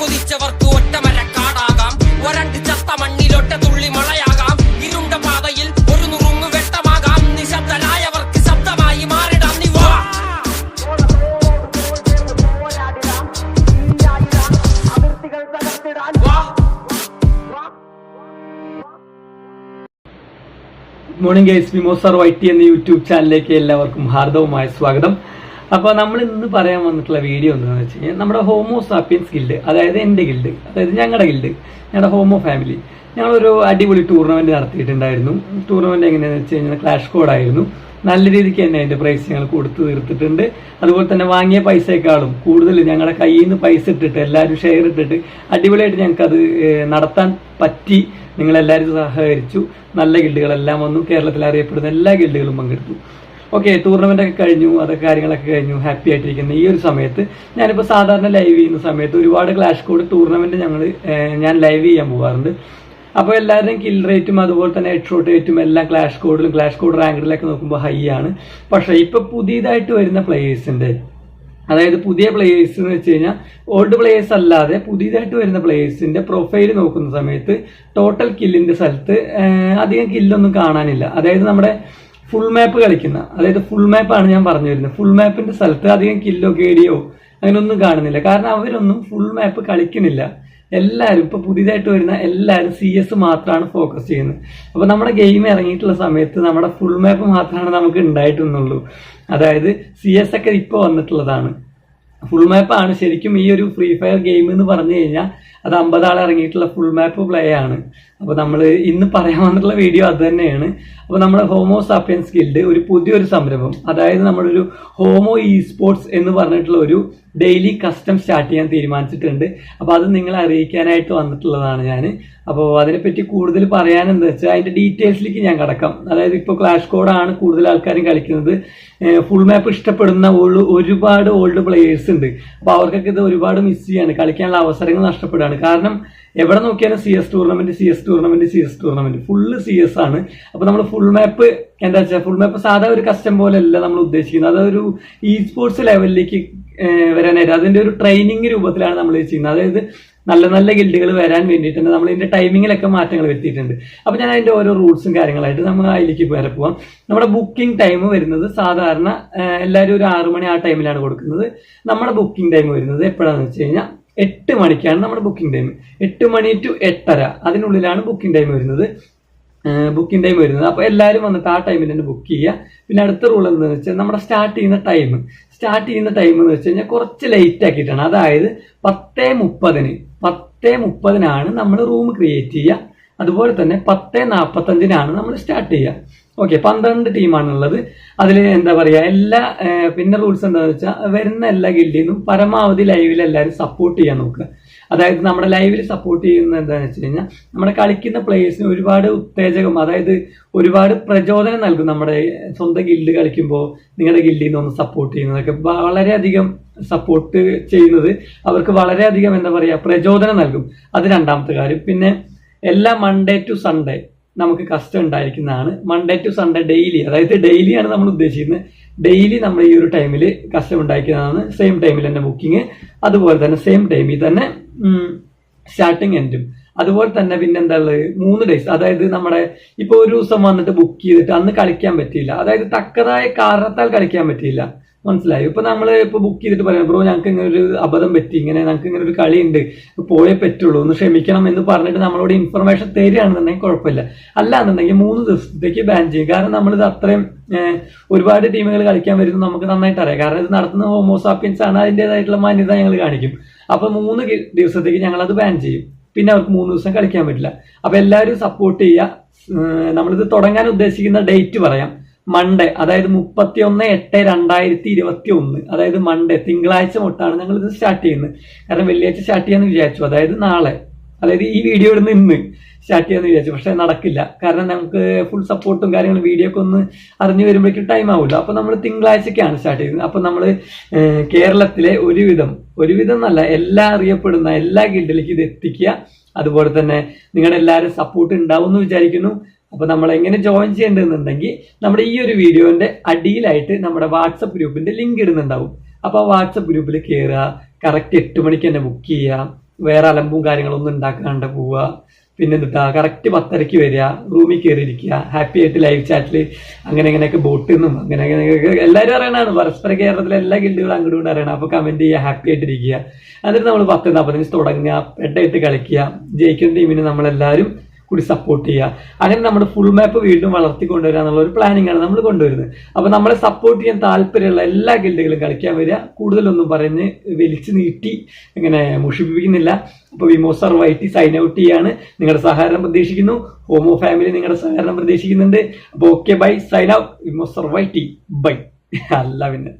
കൊതിച്ചവർക്ക് ഒറ്റമര കാടാകാം. ഒരണ്ട് ചത്ത മണ്ണിലൊറ്റ തുള്ളി മഴയാകാം ഇരുണ്ട പാതയിൽ ഒരു നുറുങ്ങ് വെട്ടമാകാം. നിശബ്ദരായവർക്ക് ശബ്ദമായി മാറിടാം. നിവ ഗുഡ് മോർണിംഗ് ഗൈസ് വിമോസർ വൈറ്റി എന്ന യൂട്യൂബ് ചാനലിലേക്ക് എല്ലാവർക്കും ഹാർദവുമായ സ്വാഗതം. അപ്പോൾ നമ്മൾ ഇന്ന് പറയാൻ വന്നിട്ടുള്ള വീഡിയോ എന്താണെന്ന് വെച്ച് കഴിഞ്ഞാൽ നമ്മുടെ ഹോമോ സാപ്പിയൻസ് ഗിൽഡ് അതായത് എന്റെ ഗിൽഡ് അതായത് ഞങ്ങളുടെ ഗിൽഡ് ഞങ്ങളുടെ ഹോമോ ഫാമിലി ഞങ്ങളൊരു അടിപൊളി ടൂർണമെന്റ് നടത്തിയിട്ടുണ്ടായിരുന്നു. ടൂർണമെന്റ് എങ്ങനെയാണെന്ന് വെച്ച് കഴിഞ്ഞാൽ ക്ലാഷ് കോഡായിരുന്നു നല്ല രീതിക്ക് തന്നെ അതിന്റെ പ്രൈസ് ഞങ്ങൾ കൊടുത്തു തീർത്തിട്ടുണ്ട്. അതുപോലെ തന്നെ വാങ്ങിയ പൈസയെക്കാളും കൂടുതൽ ഞങ്ങളുടെ കയ്യിൽ നിന്ന് പൈസ ഇട്ടിട്ട് എല്ലാവരും ഷെയർ ഇട്ടിട്ട് അടിപൊളിയായിട്ട് ഞങ്ങൾക്ക് അത് നടത്താൻ പറ്റി. നിങ്ങളെല്ലാവരും സഹകരിച്ചു. നല്ല ഗിൽഡുകളെല്ലാം വന്നു. കേരളത്തിൽ അറിയപ്പെടുന്ന എല്ലാ ഗിൽഡുകളും പങ്കെടുത്തു. ഓക്കെ ടൂർണമെന്റ് ഒക്കെ കഴിഞ്ഞു അതൊക്കെ കാര്യങ്ങളൊക്കെ കഴിഞ്ഞു ഹാപ്പി ആയിട്ടിരിക്കുന്ന. ഈ ഒരു സമയത്ത് ഞാനിപ്പോൾ സാധാരണ ലൈവ് ചെയ്യുന്ന സമയത്ത് ഒരുപാട് ക്ലാഷ് കോഡ് ടൂർണമെന്റ് ഞങ്ങൾ ഞാൻ ലൈവ് ചെയ്യാൻ പോകാറുണ്ട് അപ്പോൾ എല്ലാവരുടെയും കിൽ റേറ്റും അതുപോലെ തന്നെ ഹെഡ് ഷോട്ട് റേറ്റും എല്ലാം ക്ലാഷ് കോഡിലും ക്ലാഷ് കോഡ് റാങ്കിലൊക്കെ നോക്കുമ്പോൾ ഹൈ ആണ്. പക്ഷേ ഇപ്പോൾ പുതിയതായിട്ട് വരുന്ന പ്ലേയേഴ്സിന്റെ അതായത് പുതിയ പ്ലേയേഴ്സ് എന്ന് വെച്ച് കഴിഞ്ഞാൽ ഓൾഡ് പ്ലേയേഴ്സ് അല്ലാതെ പുതിയതായിട്ട് വരുന്ന പ്ലേയേഴ്സിന്റെ പ്രൊഫൈൽ നോക്കുന്ന സമയത്ത് ടോട്ടൽ കില്ലിന്റെ സ്ഥലത്ത് അധികം കില്ലൊന്നും കാണാനില്ല. അതായത് നമ്മുടെ ഫുൾ മാപ്പ് കളിക്കുന്ന അതായത് ഫുൾ മാപ്പാണ് ഞാൻ പറഞ്ഞു വരുന്നത്. ഫുൾ മാപ്പിന്റെ സ്ഥലത്ത് അധികം കില്ലോ കേടിയോ അങ്ങനെയൊന്നും കാണുന്നില്ല. കാരണം അവരൊന്നും ഫുൾ മാപ്പ് കളിക്കുന്നില്ല. എല്ലാവരും ഇപ്പൊ പുതിയതായിട്ട് വരുന്ന എല്ലാവരും സി എസ് മാത്രമാണ് ഫോക്കസ് ചെയ്യുന്നത്. അപ്പൊ നമ്മുടെ ഗെയിം ഇറങ്ങിയിട്ടുള്ള സമയത്ത് നമ്മുടെ ഫുൾ മാപ്പ് മാത്രമാണ് നമുക്ക് ഉണ്ടായിട്ടുന്നുള്ളൂ. അതായത് സി എസ് ഒക്കെ ഇപ്പോൾ വന്നിട്ടുള്ളതാണ്. ഫുൾ മാപ്പാണ് ശരിക്കും ഈ ഒരു ഫ്രീ ഫയർ ഗെയിം എന്ന് പറഞ്ഞു കഴിഞ്ഞാൽ അത് അമ്പതാൾ ഇറങ്ങിയിട്ടുള്ള ഫുൾ മാപ്പ് പ്ലേ ആണ്. അപ്പോൾ നമ്മൾ ഇന്ന് പറയാൻ വന്നിട്ടുള്ള വീഡിയോ അത് തന്നെയാണ്. അപ്പോൾ നമ്മുടെ ഹോമോ സാപ്പിയൻസ് ഗിൽഡ് ഒരു പുതിയൊരു സംരംഭം. അതായത് നമ്മളൊരു ഹോമോ ഇ സ്പോർട്സ് എന്ന് പറഞ്ഞിട്ടുള്ള ഒരു ഡെയിലി കസ്റ്റം സ്റ്റാർട്ട് ചെയ്യാൻ തീരുമാനിച്ചിട്ടുണ്ട്. അപ്പോൾ അത് നിങ്ങളെ അറിയിക്കാനായിട്ട് വന്നിട്ടുള്ളതാണ് ഞാൻ അപ്പോൾ അതിനെപ്പറ്റി കൂടുതൽ പറയാൻ എന്താ വെച്ചാൽ അതിന്റെ ഡീറ്റെയിൽസിലേക്ക് ഞാൻ കിടക്കാം. അതായത് ഇപ്പോൾ ക്ലാഷ് കോഡാണ് കൂടുതൽ ആൾക്കാരും കളിക്കുന്നത്. ഫുൾ മാപ്പ് ഇഷ്ടപ്പെടുന്ന ഒരുപാട് ഓൾഡ് പ്ലേയേഴ്സ് ഉണ്ട്. അപ്പോൾ അവർക്കൊക്കെ ഇത് ഒരുപാട് മിസ് ചെയ്യാണ്. കളിക്കാനുള്ള അവസരങ്ങൾ നഷ്ടപ്പെടുകയാണ്. കാരണം എവിടെ നോക്കിയാലും C S tournament C S tournament C S tournament full C S ആണ്. അപ്പോൾ നമ്മൾ ഫുൾ മാപ്പ് എന്താ വെച്ചാൽ ഫുൾ മാപ്പ് സാധാ ഒരു കസ്റ്റം പോലെയല്ല നമ്മൾ ഉദ്ദേശിക്കുന്നത്. അതൊരു ഇ സ്പോർട്സ് ലെവലിലേക്ക് വരാനായിട്ട്. അതിന്റെ ഒരു ട്രെയിനിങ് രൂപത്തിലാണ് നമ്മൾ ചെയ്യുന്നത് അതായത് നല്ല നല്ല ഗിൽഡുകൾ വരാൻ വേണ്ടിയിട്ടുണ്ട് നമ്മൾ ഇതിന്റെ ടൈമിങ്ങിലൊക്കെ മാറ്റങ്ങൾ വരുത്തിയിട്ടുണ്ട്. അപ്പൊ ഞാൻ അതിന്റെ ഓരോ റൂൾസും കാര്യങ്ങളായിട്ട് നമ്മൾ അതിലേക്ക് വരെ പോവാം. നമ്മുടെ ബുക്കിംഗ് ടൈം വരുന്നത് സാധാരണ എല്ലാവരും ഒരു ആറു മണി ആ ടൈമിലാണ് കൊടുക്കുന്നത്. നമ്മുടെ ബുക്കിംഗ് ടൈം വരുന്നത് എപ്പോഴാണെന്ന് വെച്ച് കഴിഞ്ഞാൽ എട്ട് മണിക്കാണ് നമ്മുടെ ബുക്കിംഗ് ടൈം എട്ട് മണി ടു എട്ടര അതിനുള്ളിലാണ് ബുക്കിംഗ് ടൈം വരുന്നത്. ബുക്കിംഗ് ടൈം വരുന്നത്. അപ്പോൾ എല്ലാവരും വന്നിട്ട് ആ ടൈമിൽ തന്നെ ബുക്ക് ചെയ്യുക. പിന്നെ അടുത്ത റൂൾ എന്താണെന്ന് വെച്ചാൽ നമ്മുടെ സ്റ്റാർട്ട് ചെയ്യുന്ന ടൈം സ്റ്റാർട്ട് ചെയ്യുന്ന ടൈം എന്ന് വെച്ച് കഴിഞ്ഞാൽ കുറച്ച് ലേറ്റ് ആക്കിയിട്ടാണ്. അതായത് പത്തേ മുപ്പതിന് പത്തേ മുപ്പതിനാണ് നമ്മൾ റൂം ക്രിയേറ്റ് ചെയ്യുക. അതുപോലെ തന്നെ പത്തേ നാൽപ്പത്തഞ്ചിനാണ് നമ്മൾ സ്റ്റാർട്ട് ചെയ്യുക. ഓക്കെ പന്ത്രണ്ട് ടീമാണുള്ളത് അതിൽ എന്താ പറയുക എല്ലാ പിന്നെ റൂൾസ് എന്താണെന്ന് വെച്ചാൽ വരുന്ന എല്ലാ നിന്നും പരമാവധി ലൈവിൽ എല്ലാവരും സപ്പോർട്ട് ചെയ്യാൻ നോക്കുക. അതായത് നമ്മുടെ ലൈവിൽ സപ്പോർട്ട് ചെയ്യുന്ന എന്താണെന്ന് വെച്ച് കഴിഞ്ഞാൽ നമ്മുടെ കളിക്കുന്ന പ്ലേയേഴ്സിന് ഒരുപാട് ഉത്തേജകം അതായത് ഒരുപാട് പ്രചോദനം നൽകും നമ്മുടെ സ്വന്തം ഗിൽഡ് കളിക്കുമ്പോൾ നിങ്ങളുടെ ഗിൽഡിൽ നിന്ന് ഒന്ന് സപ്പോർട്ട് ചെയ്യുന്നതൊക്കെ. വളരെയധികം സപ്പോർട്ട് ചെയ്യുന്നത് അവർക്ക് വളരെയധികം എന്താ പറയുക പ്രചോദനം നൽകും. അത് രണ്ടാമത്തെ കാര്യം. പിന്നെ എല്ലാ മൺഡേ ടു സൺഡേ നമുക്ക് കസ്റ്റം ഉണ്ടായിരിക്കുന്നതാണ്. മൺഡേ ടു സൺഡേ ഡെയിലി അതായത് ഡെയിലിയാണ് നമ്മൾ ഉദ്ദേശിക്കുന്നത്. ഡെയിലി നമ്മൾ ഈ ഒരു ടൈമിൽ കസ്റ്റം ഉണ്ടായിരിക്കുന്നതാണ്. സെയിം ടൈമിൽ തന്നെ ബുക്കിംഗ് അതുപോലെ തന്നെ സെയിം ടൈമിൽ തന്നെ സ്റ്റാർട്ടിങ് എൻഡും അതുപോലെ തന്നെ പിന്നെ എന്താ ഉള്ളത്? മൂന്ന് ഡേയ്സ് അതായത് നമ്മുടെ ഇപ്പൊ ഒരു ദിവസം വന്നിട്ട് ബുക്ക് ചെയ്തിട്ട് അന്ന് കളിക്കാൻ പറ്റിയില്ല. അതായത് തക്കതായ കാരണത്താൽ കളിക്കാൻ പറ്റിയില്ല. മനസ്സിലായി? ഇപ്പൊ നമ്മൾ ഇപ്പൊ ബുക്ക് ചെയ്തിട്ട് പറയാം ബ്രോ ഞങ്ങൾക്ക് ഇങ്ങനെ ഒരു അബദ്ധം പറ്റി. ഇങ്ങനെ ഞങ്ങൾക്ക് ഇങ്ങനെ ഒരു കളി ഉണ്ട് പോയേ പറ്റുള്ളൂ. ഒന്ന് ക്ഷമിക്കണം എന്ന് പറഞ്ഞിട്ട് നമ്മളോട് ഇൻഫർമേഷൻ തരികയാണെന്നുണ്ടെങ്കിൽ കുഴപ്പമില്ല. അല്ല എന്നുണ്ടെങ്കിൽ മൂന്ന് ദിവസത്തേക്ക് ബാൻ ചെയ്യും. കാരണം നമ്മളിത് അത്രയും ഒരുപാട് ടീമുകൾ കളിക്കാൻ വരുന്നത് നമുക്ക് നന്നായിട്ട് അറിയാം. കാരണം ഇത് നടത്തുന്ന ഹോമോസാപ്പിയൻസ് ആണ് അതിന്റെതായിട്ടുള്ള മാന്യത ഞങ്ങൾ കാണിക്കും. അപ്പൊ മൂന്ന് ദിവസത്തേക്ക് ഞങ്ങൾ അത് ബാൻ ചെയ്യും. പിന്നെ അവർക്ക് മൂന്ന് ദിവസം കളിക്കാൻ പറ്റില്ല. അപ്പോൾ എല്ലാവരും സപ്പോർട്ട് ചെയ്യുക. നമ്മളിത് തുടങ്ങാൻ ഉദ്ദേശിക്കുന്ന ഡേറ്റ് പറയാം. മൺഡേ അതായത് മുപ്പത്തി ഒന്ന് എട്ട് രണ്ടായിരത്തി ഇരുപത്തി ഒന്ന് അതായത് മൺഡേ തിങ്കളാഴ്ച തൊട്ടാണ് ഞങ്ങൾ ഇത് സ്റ്റാർട്ട് ചെയ്യുന്നത്. കാരണം വെള്ളിയാഴ്ച സ്റ്റാർട്ട് ചെയ്യാന്ന് വിചാരിച്ചു. അതായത് നാളെ. അതായത് ഈ വീഡിയോ ഇടുന്ന ഇന്ന്. സ്റ്റാർട്ട് ചെയ്യാന്ന് വിചാരിച്ചു. പക്ഷെ നടക്കില്ല. കാരണം നമുക്ക് ഫുൾ സപ്പോർട്ടും കാര്യങ്ങളും വീഡിയോ ഒക്കെ ഒന്ന് അറിഞ്ഞു വരുമ്പോഴേക്കും ടൈം ആവില്ല അപ്പൊ നമ്മൾ തിങ്കളാഴ്ചക്കാണ് സ്റ്റാർട്ട് ചെയ്യുന്നത്. അപ്പൊ നമ്മൾ കേരളത്തിലെ ഒരുവിധം ഒരുവിധം എന്നല്ല എല്ലാ അറിയപ്പെടുന്ന എല്ലാ ഗിൽഡിലേക്ക് ഇത് എത്തിക്കുക. അതുപോലെ തന്നെ നിങ്ങളുടെ എല്ലാവരും സപ്പോർട്ട് ഉണ്ടാവും എന്ന് വിചാരിക്കുന്നു. അപ്പൊ നമ്മൾ എങ്ങനെ ജോയിൻ ചെയ്യേണ്ടതെന്നുണ്ടെങ്കിൽ നമ്മുടെ ഈ ഒരു വീഡിയോന്റെ അടിയിലായിട്ട് നമ്മുടെ വാട്സപ്പ് ഗ്രൂപ്പിന്റെ ലിങ്ക് ഇടുന്നുണ്ടാവും. അപ്പൊ ആ വാട്സപ്പ് ഗ്രൂപ്പിൽ കയറുക കറക്റ്റ് എട്ട് മണിക്ക് തന്നെ ബുക്ക് ചെയ്യുക. വേറെ അലമ്പും കാര്യങ്ങളൊന്നും ഉണ്ടാക്കാണ്ട് പോവുക. പിന്നെ എന്താ കറക്റ്റ് പത്തരയ്ക്ക് വരിക റൂമിൽ കയറിയിരിക്കുക ഹാപ്പി ആയിട്ട് ലൈവ് ചാറ്റിൽ അങ്ങനെ ഇങ്ങനെയൊക്കെ ബോട്ടിൽ നിന്നും അങ്ങനെ അങ്ങനെയൊക്കെ എല്ലാവരും അറിയണതാണ്. പരസ്പര കേരളത്തിലെ എല്ലാ ഗിൽഡുകളും അങ്ങോട്ടും ഇങ്ങോട്ടും അറിയണം. അപ്പോൾ കമന്റ് ചെയ്യുക ഹാപ്പി ആയിട്ട് ആയിട്ടിരിക്കുക എന്നിട്ട് നമ്മൾ പത്ത് നാൽപ്പത്തഞ്ച് തുടങ്ങുക പെട്ടായിട്ട് കളിക്കുക. ജയിക്കുന്ന ടീമിന് നമ്മളെല്ലാവരും കൂടി സപ്പോർട്ട് ചെയ്യുക. അങ്ങനെ നമ്മുടെ ഫുൾ മാപ്പ് വീണ്ടും വളർത്തി കൊണ്ടുവരിക എന്നുള്ള ഒരു പ്ലാനിങ് ആണ് നമ്മൾ കൊണ്ടുവരുന്നത്. അപ്പോൾ നമ്മളെ സപ്പോർട്ട് ചെയ്യാൻ താല്പര്യമുള്ള എല്ലാ ഗിൽഡുകളും കളിക്കാൻ വരിക. കൂടുതലൊന്നും പറഞ്ഞ് വലിച്ചു നീട്ടി ഇങ്ങനെ മുഷിപ്പിക്കുന്നില്ല അപ്പൊ വിമോസർ വൈറ്റി സൈൻ ഔട്ട് ചെയ്യാണ്. നിങ്ങളുടെ സഹകരണം പ്രതീക്ഷിക്കുന്നു. ഹോമോ ഫാമിലി നിങ്ങളുടെ സഹകരണം പ്രതീക്ഷിക്കുന്നുണ്ട്. അപ്പോൾ ഓക്കെ ബൈ സൈൻ ഔട്ട് വിമോസർ വൈറ്റി ബൈ അല്ല പിന്നെ.